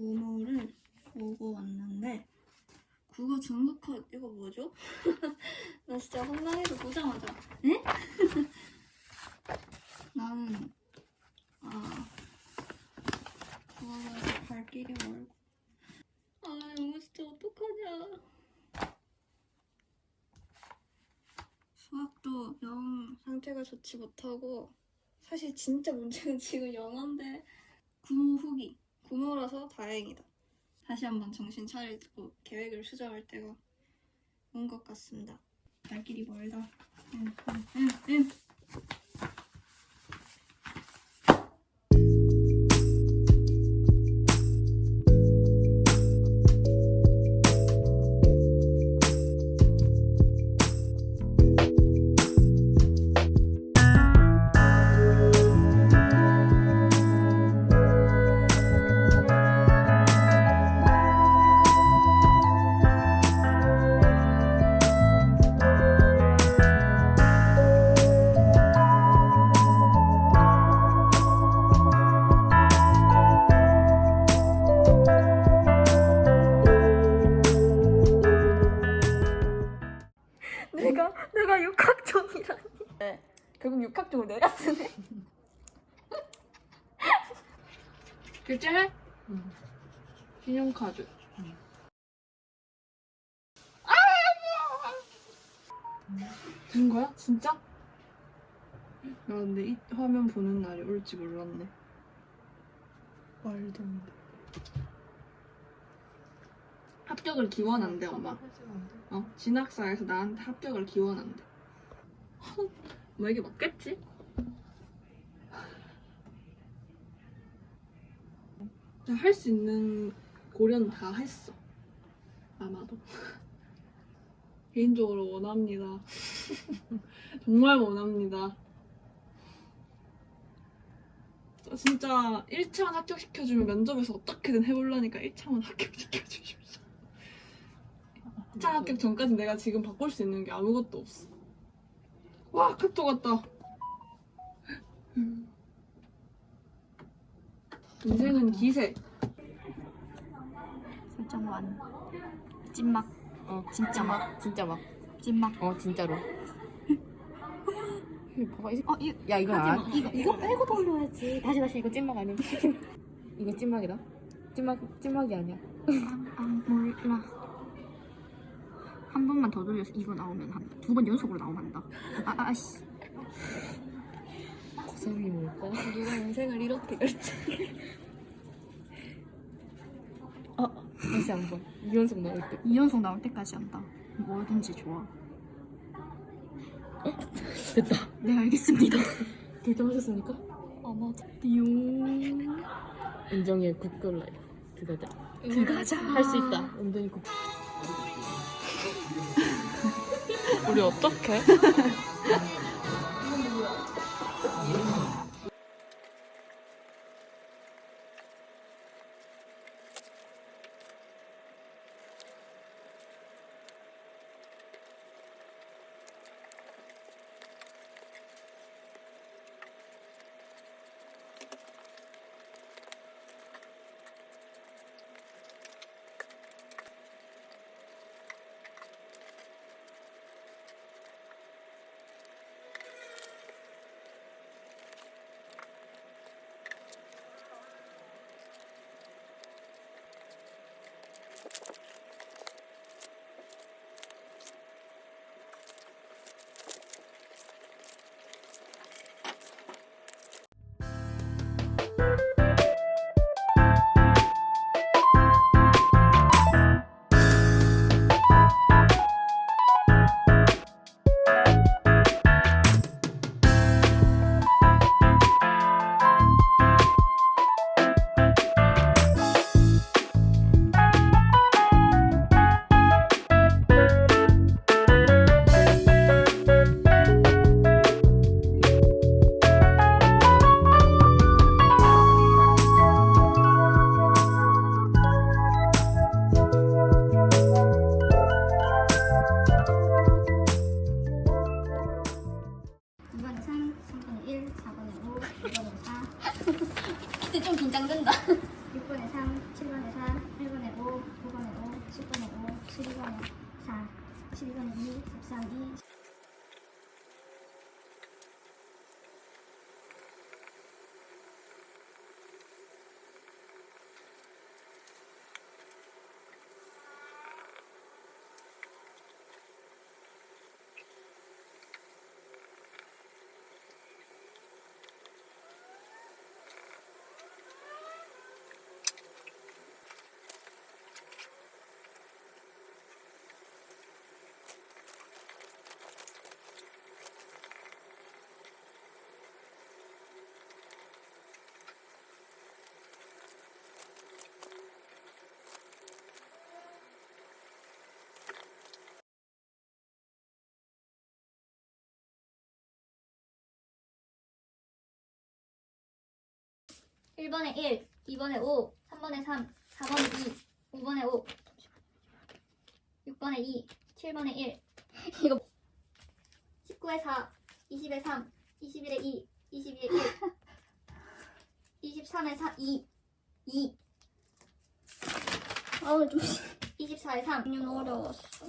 구모를 보고 왔는데 국어 중국화 이거 뭐죠? 나 진짜 혼나해서 보자마자 에? 나는 아 구워서 갈 길이 멀고 아 이거 진짜 어떡하냐 수학도 영 상태가 좋지 못하고 사실 진짜 문제는 지금 영어인데 구모 후기 구모라서 다행이다. 다시 한번 정신 차리고 계획을 수정할 때가 온 것 같습니다. 갈 길이 멀다. 응, 응, 응, 응. 근데 이 화면 보는 날이 올지 몰랐네. 말도 안 돼. 합격을 기원한대, 엄마. 어, 진학사에서 나한테 합격을 기원한대. 뭐 이게 맞겠지? 할 수 있는 고려는 다 했어. 아마도. 개인적으로 원합니다. 정말 원합니다. 저 진짜 1차만 합격시켜주면 면접에서 어떻게든 해보려니까 1차만 합격시켜주십시오. 1차 합격 전까지 내가 지금 바꿀 수 있는 게 아무것도 없어. 와, 카톡 왔다. 인생은 기세. 설정 완 찐막 어 진짜 막 진짜 막. 찐막 어 진짜로. 이거 봐봐 이 어 이, 야 이거 하지 마. 이거 이거 빼고 돌려야지. 다시 다시 이거 찐막 아니야? 이거 찐막이다. 찐막 찐막이 아니야. 아 몰라 한 번만 더 돌려서 이거 나오면 한다 두 번 연속으로 나오면 한다 아 아씨 고생이 뭘까? 누가 인생을 이렇게 그랬지 다시 한 번. 이연속 나올 때. 이연속 나올 때까지 한다 뭐든지 좋아 됐다. 네 알겠습니다 결정하셨습니까? 아마 띠용 은정이의 국글 라이프 들어가자. 들어가자 할 수 있다. 은정이 국. 우리 어떡해? 긴장된다. 1번에 1, 2번에 5, 3번에 3, 4번에 2, 5번에 5, 6번에 2, 7번에 1. 이거 19에 4, 20에 3, 21에 2, 22에 1, 23에 4, 2, 2. 아우 좀 24에 3. 그냥 어려웠어.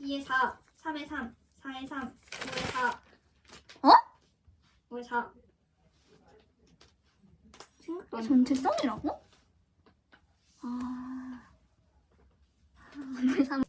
이에 4, 3에 3, 4에 3, 5에 4. 어? 5에 4. 생각도 안 전체성이라고? 아. 5에 3.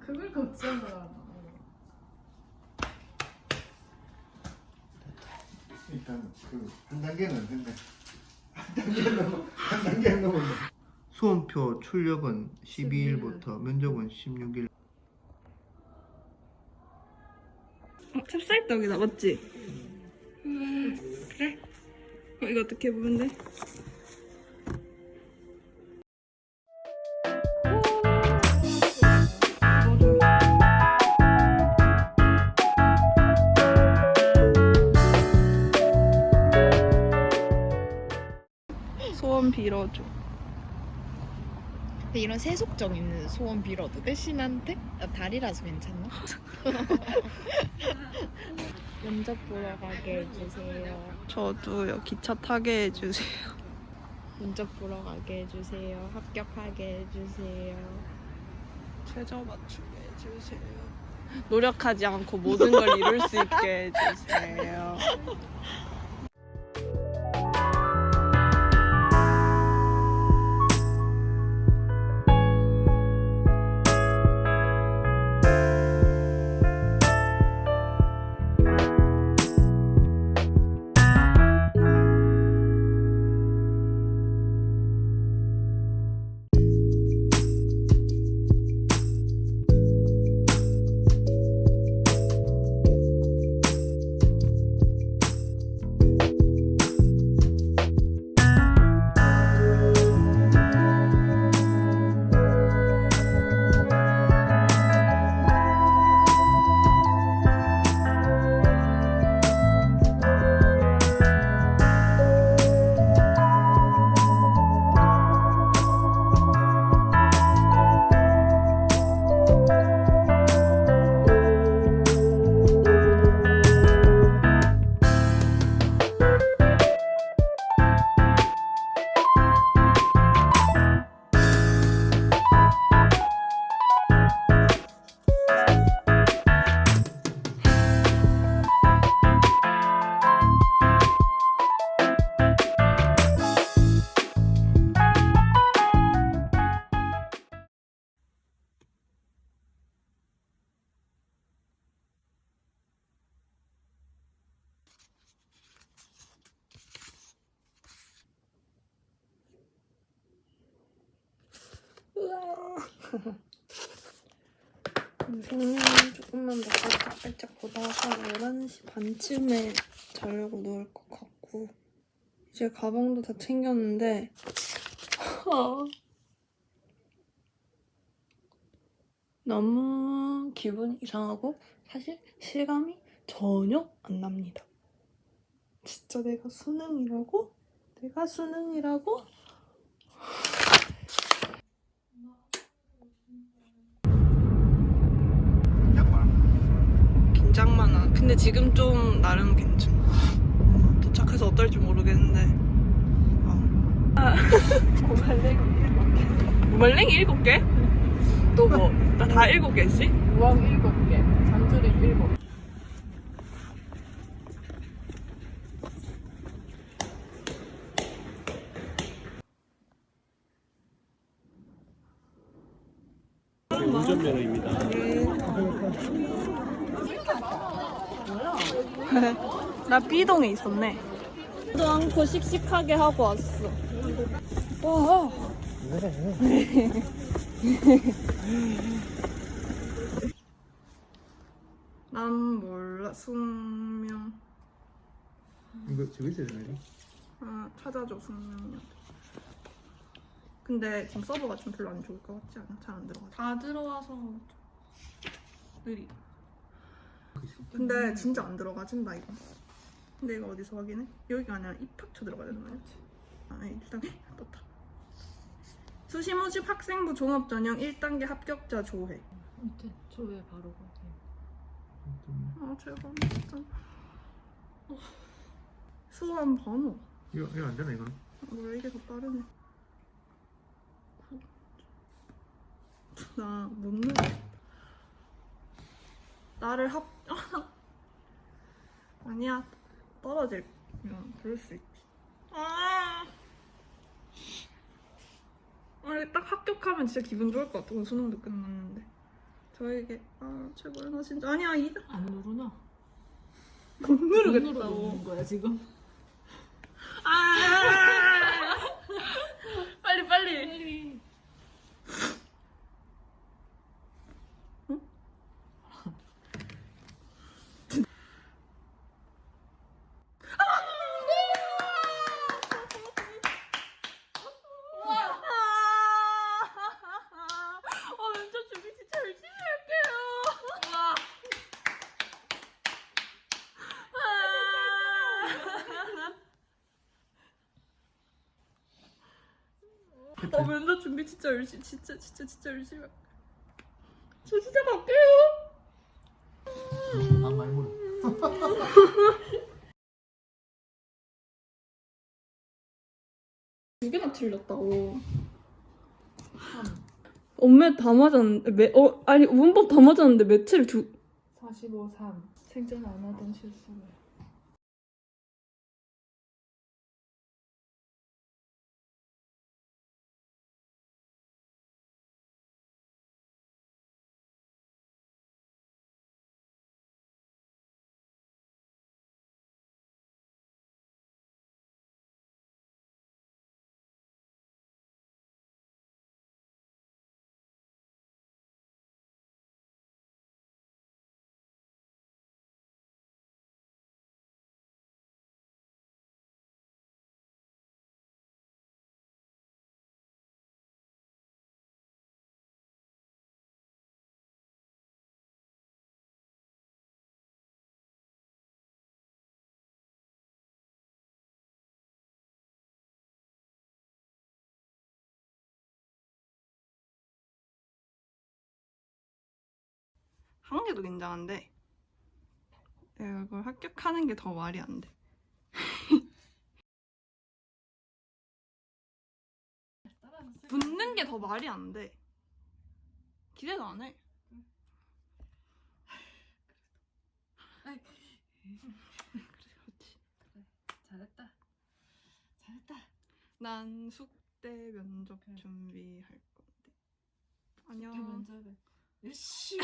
그걸 걱정을. 일단 그한 단계는 했네. 한 단계 넘어 한 단계 넘어. 수험표 출력은 12일부터 면접은 16일. 어, 찹쌀떡이다, 맞지? 음, 그래? 어, 이거 어떻게 보면 돼? 소원 빌어줘. 근데 이런 세속적 있는 소원 빌어도 돼? 신한테? 아, 달이라서 괜찮나? 면접 보러 가게 해주세요. 저도요, 기차 타게 해주세요. 면접 보러 가게 해주세요. 합격하게 해주세요. 최저 맞추게 해주세요. 노력하지 않고 모든 걸 이룰 수 있게 해주세요. 생명을 조금만 더 깔짝깔짝 보다가 11시 반쯤에 자려고 누울 것 같고 이제 가방도 다 챙겼는데 너무 기분 이상하고 사실 실감이 전혀 안 납니다. 진짜 내가 수능이라고? 내가 수능이라고? 많아. 근데 지금 좀 나름 괜찮아. 도착해서 어떨지 모르겠는데. 어. 무말랭이 일곱 개? 또 뭐? 나 다 일곱 개씩? 우엉 7개, 잔투리 7개. 운전면허입니다. 나 B동에 있었네. 도 않고 씩씩하게 하고 왔어. 와. 난 몰라 숙명. 이거 저기 있어야 되나? 아 찾아줘 숙명이한테. 근데 지금 서버가 좀 별로 안 좋을 것 같지 않아? 잘 안 들어가. 다 들어와서 느리. 근데 진짜 안 들어가진다 이거. 근데 이거 어디서 확인해? 여기가 아니라 입학처 들어가야 되는 거야? 아 일단 떴다. 수시모집 학생부 종합 전형 1단계 합격자 조회. 조회 바로 가세요. 아 제발 진짜. 어. 수험 번호. 이거 이거 안 되나 이거? 뭐야 이게 더 빠르네. 나못 누르. 나를 합 아니야 떨어질. 응, 그럴 수 있지. 아. 원래 딱 합격하면 진짜 기분 좋을 것 같아. 수능도 끝났는데. 저에게 아 제발 나 진짜 아니야 이 안 누르나? 못못 누르겠다고. 거야 지금? 아! 빨리 빨리. 빨리. 어, 면접 준비 진짜 열심히 할게요. 와. 어, 면접 준비 진짜 열심히, 진짜, 진짜, 진짜 열심히 할게요. 저 진짜 갈게요. 아 물어. 두 개나 틀렸다고. 엄매 다 맞았는데 매, 어 아니 문법 다 맞았는데 매체를 두 45, 3. 생전 안 하던 실수를. 한 개도 긴장한데 이걸 합격하는 게 더 말이 안 돼. 붙는 게 더 말이 안 돼. 기대도 안 해. 그렇지. 잘했다. 잘했다. 난 숙대 면접 준비할 건데. 안녕. 이렇게 열심히.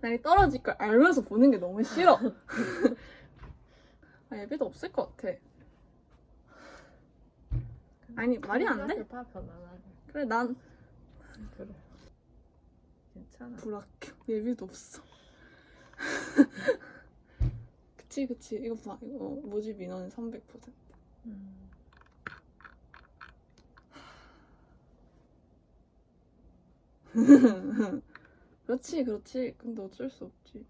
나 떨어질 걸 알면서 보는 게 너무 싫어. 아, 예비도 없을 것 같아. 아니 말이 안 돼. 파 편안하게. 그래 난 그래. 괜찮아. 불합격. 예비도 없어. 그치 그치 이거 봐 이거 모집 인원이 300%. 음. 그렇지 그렇지. 근데 어쩔 수 없지.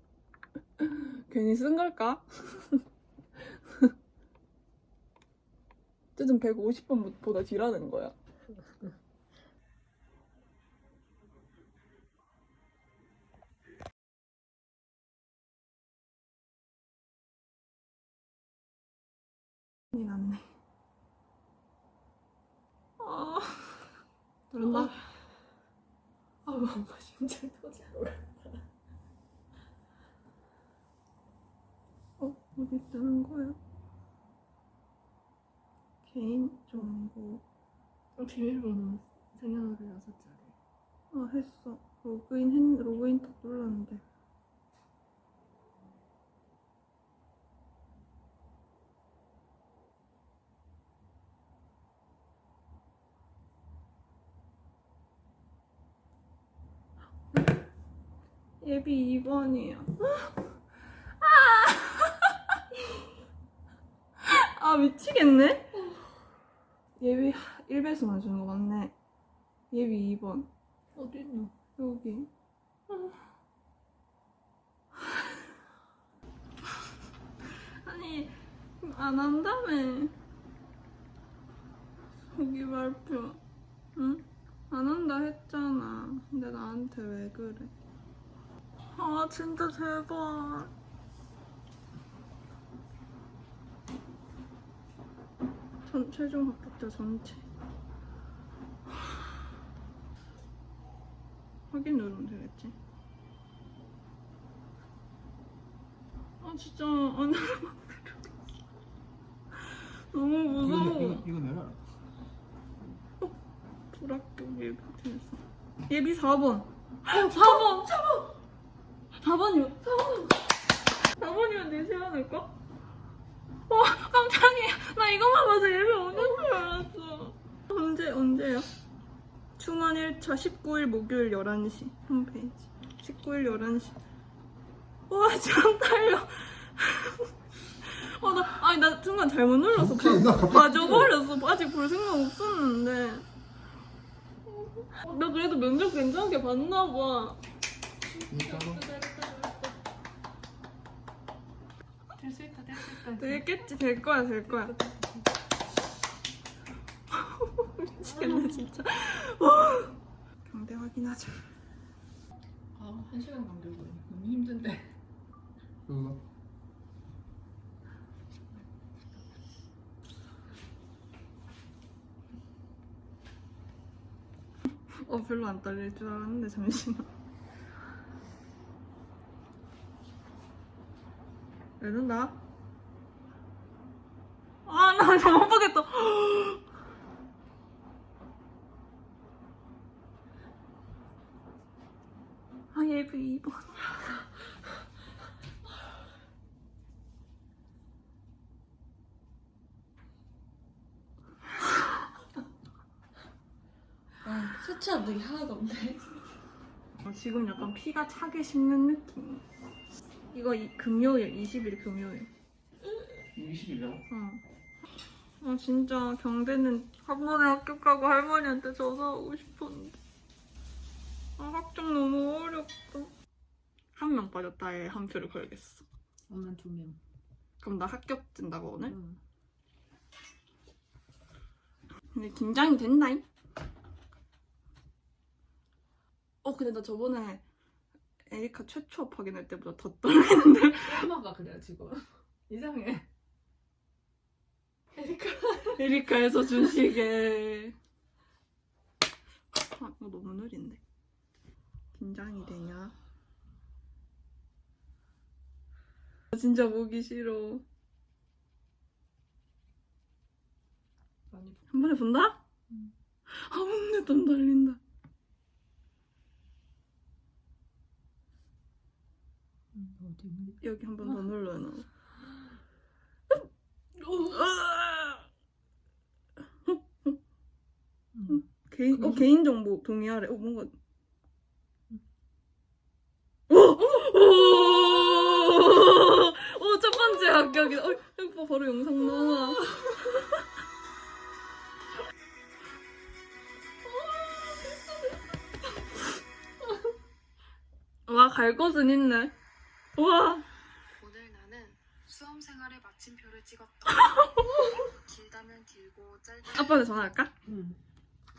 괜히 쓴 걸까? 어쨌든 150번보다 딜하는 거야. 그런다. 아, 엄마 심장 터질 것. 어, 어디 뜨는 거야? 개인 정보. 어, 비밀번호 생년월일 여섯 자리. 아, 했어. 로그인 했, 로그인 딱 눌렀는데. 예비 2번이야. 아, 미치겠네? 예비 1배수만 주는 거 맞네. 예비 2번. 어딨노? 여기. 아니, 안 한다며. 여기 발표. 응? 안 한다 했잖아. 근데 나한테 왜 그래? 아, 진짜 제발. 전 최종 합격자 전체. 확인 누르면 되겠지? 아 진짜 안 너무 이거 무서워 이거 이거 내라. 불합격 예비 됐어 예비 4번 4번 4번 4번이요 4번 4번이면 되지 않을까? 와 깜짝이야 나 이것만 봐서 예비 없는 줄 알았어 언제 언제야? 충원 1차 19일 목요일 11시 홈페이지 19일 11시 와 지금 달려 어, 나, 아니, 나 순간 잘못 눌러서 오케이, 나 갑자기 봐줘버렸어. 아직 볼 생각 없었는데. 나 그래도 면접 괜찮게 봤나봐. 이따 될 수 있다 될 수 있다. 되겠지. 될 거야 될 거야. 미치겠네 진짜. 경대 확인하자. 아한 시간 간격이 너무 힘든데. 몰라 어 별로 안 떨릴 줄 알았는데 잠시만. 왜 눈다? 아나 잘못 보겠다. 아 예비 2번. 아, 수치한 게 하나도 없네. 어, 지금 약간 피가 차게 식는 느낌. 이거 이, 금요일, 20일 금요일. 20일이라고? 어. 아 진짜 경대는 한 번에 합격하고 할머니한테 전화하고 싶었는데. 아 합격 너무 어렵다. 한 명 빠졌다 에한 표를 걸겠어. 엄마 두 명. 그럼 나 합격 된다고 오늘? 응. 근데 긴장이 된다잉? 어 근데 나 저번에 에리카 최초 확인할 때보다 더 떨리는데 엄마가 그래 지금. 이상해. 에리카에서 준 시계 아 이거 너무 느린데 긴장이 되냐? 진짜 보기 싫어 많이 한 번에 본다? 응. 아 근데 땀 달린다 어디 있니? 여기 한 번 더 눌러요 너. 응. 개인 어 음. 개인 정보 동의하래. 어 뭔가. 오! 오! 오, 첫 번째 합격이다. 어, 오빠 바로 영상 나와. 와, 갈 곳은 있네. 와. 오늘 나는 수험 생활의 마침표를 찍었다. 길다면 길고 짧다면 아빠한테 전화할까? 응.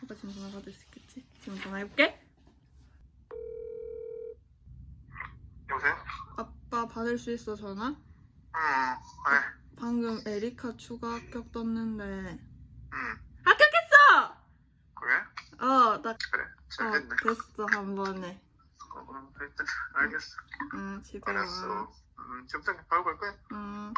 아빠 지금 전화 받을 수 있겠지? 지금 전화해볼게. 여보세요? 아빠 받을 수 있어, 전화? 응 그래 방금 에리카 추가 합격 떴는데 응 합격했어! 그래? 어, 나 그래 어, 잘 됐네 됐어 한 번에. 어, 그럼 일단 알겠어 응, 집에 와. 알았어 음, 집사님 바로 갈 거야? 응. 음.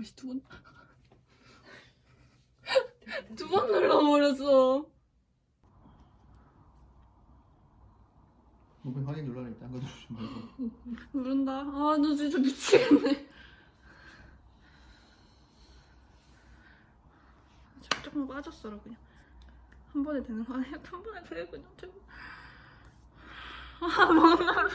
아씨 두 번. 두 번 눌러버렸어. 이번 확인 눌러라 딴거 누르지 말고 누른다. 아, 너 진짜 미치겠네. 저 조금 빠졌어라 그냥. 한 번에 되는 거 아니야? 한 번에 그래 그냥 좀. 아, 뭔가.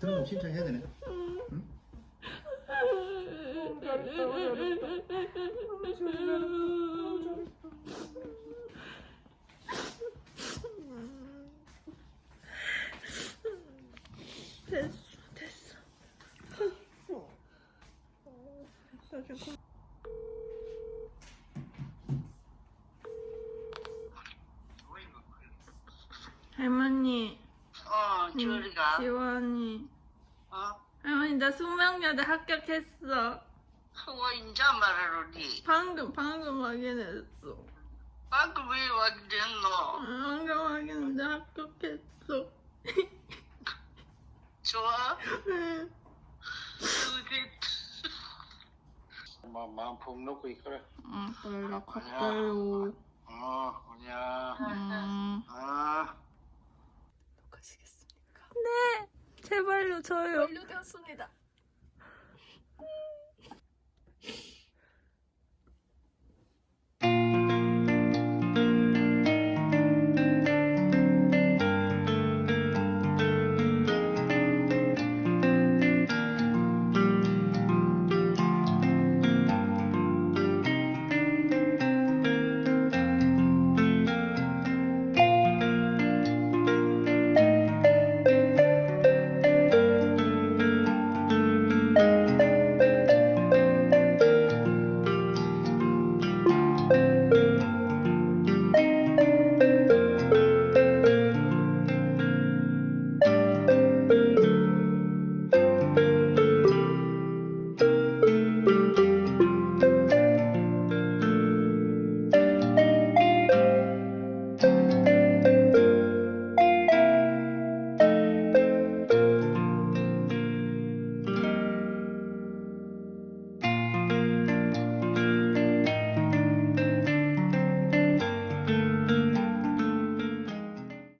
등록 신청해야 되네 됐어, 됐어. 됐어, 할머니, 어, 저리가. 지원이. 어? 할머니, 나 수명여대 합격했어. 어, 인자 말하러니. 방금, 방금 확인했어. 방금 왜 왔겠노? 방금 확인했는데 합격했어. 좋아? 응. 그게. 마, 마음 푹 놓고 있거라. 응, 연락 할게요. 어, 뭐냐. 음, 아, 제발요 저요. 완료되었습니다. Woo!